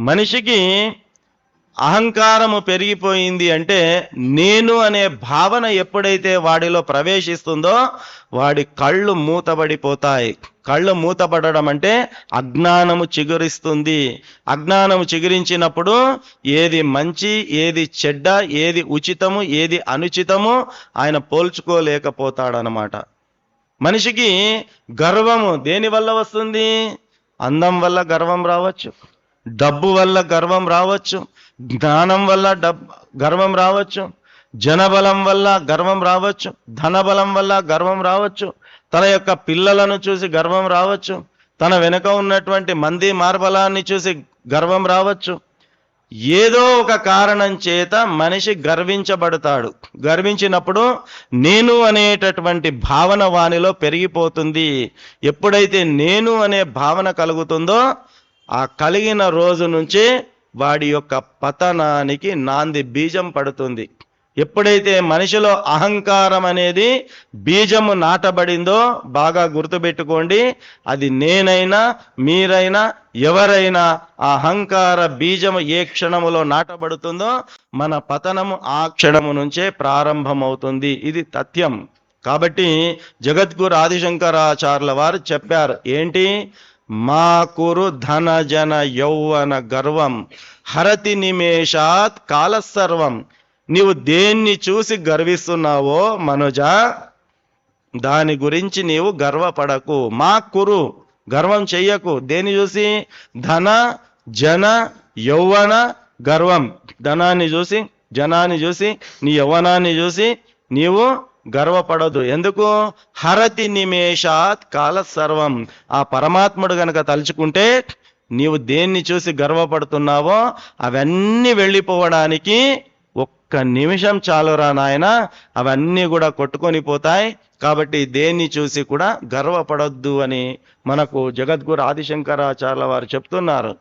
మనిషికి అహంకారము పెరిగిపోయింది అంటే నేను అనే భావన ఎప్పుడైతే వాడిలో ప్రవేశిస్తుందో వాడి కళ్ళు మూతబడిపోతాయి. కళ్ళు మూతపడడం అంటే అజ్ఞానము చిగురిస్తుంది. అజ్ఞానము చిగురించినప్పుడు ఏది మంచి ఏది చెడ్డ ఏది ఉచితము ఏది అనుచితము ఆయన పోల్చుకోలేకపోతాడనమాట. మనిషికి గర్వము దేని వల్ల వస్తుంది? అందం వల్ల గర్వం రావచ్చు. డబ్బు వల్ల గర్వం రావచ్చు జ్ఞానం వల్ల డబ్ గర్వం రావచ్చు జనబలం వల్ల గర్వం రావచ్చు ధనబలం వల్ల గర్వం రావచ్చు తన యొక్క పిల్లలను చూసి గర్వం రావచ్చు తన వెనుక ఉన్నటువంటి మంది మార్బలాన్ని చూసి గర్వం రావచ్చు. ఏదో ఒక కారణం చేత మనిషి గర్వించబడతాడు. గర్వించినప్పుడు నేను అనేటటువంటి భావన వానిలో పెరిగిపోతుంది. ఎప్పుడైతే నేను అనే భావన కలుగుతుందో ఆ కలిగిన రోజు నుంచి వాడి యొక్క పతనానికి నాంది బీజం పడుతుంది. ఎప్పుడైతే మనిషిలో అహంకారం అనేది బీజము నాటబడిందో బాగా గుర్తుపెట్టుకోండి అది నేనైనా మీరైనా ఎవరైనా ఆ అహంకార బీజము ఏ క్షణములో నాటబడుతుందో మన పతనము ఆ క్షణము నుంచే ప్రారంభమవుతుంది. ఇది తథ్యం. కాబట్టి జగద్గురు ఆదిశంకరాచార్యుల వారు చెప్పారు ఏంటి? మా కురు ధన జన యౌవన గర్వం. హరతి నిమేషాత్ కాలసర్వం నీవు దేన్ని చూసి గర్విస్తున్నావో మనుజ దాని గురించి నీవు గర్వపడకు. మా కురు గర్వం చెయ్యకు. దేన్ని చూసి? ధన జన యౌవన గర్వం. ధనాన్ని చూసి జనాన్ని చూసి నీ యవ్వనాన్ని చూసి నీవు గర్వపడదు. ఎందుకు? హరతి నిమేషాత్ కాల సర్వం. ఆ పరమాత్ముడు గనక తలుచుకుంటే నీవు దేన్ని చూసి గర్వపడుతున్నావో అవన్నీ వెళ్ళిపోవడానికి ఒక్క నిమిషం చాలురా నాయన. అవన్నీ కూడా కొట్టుకొని పోతాయి. కాబట్టి దేన్ని చూసి కూడా గర్వపడొద్దు అని మనకు జగద్గురు ఆదిశంకరాచార్య వారు చెప్తున్నారు.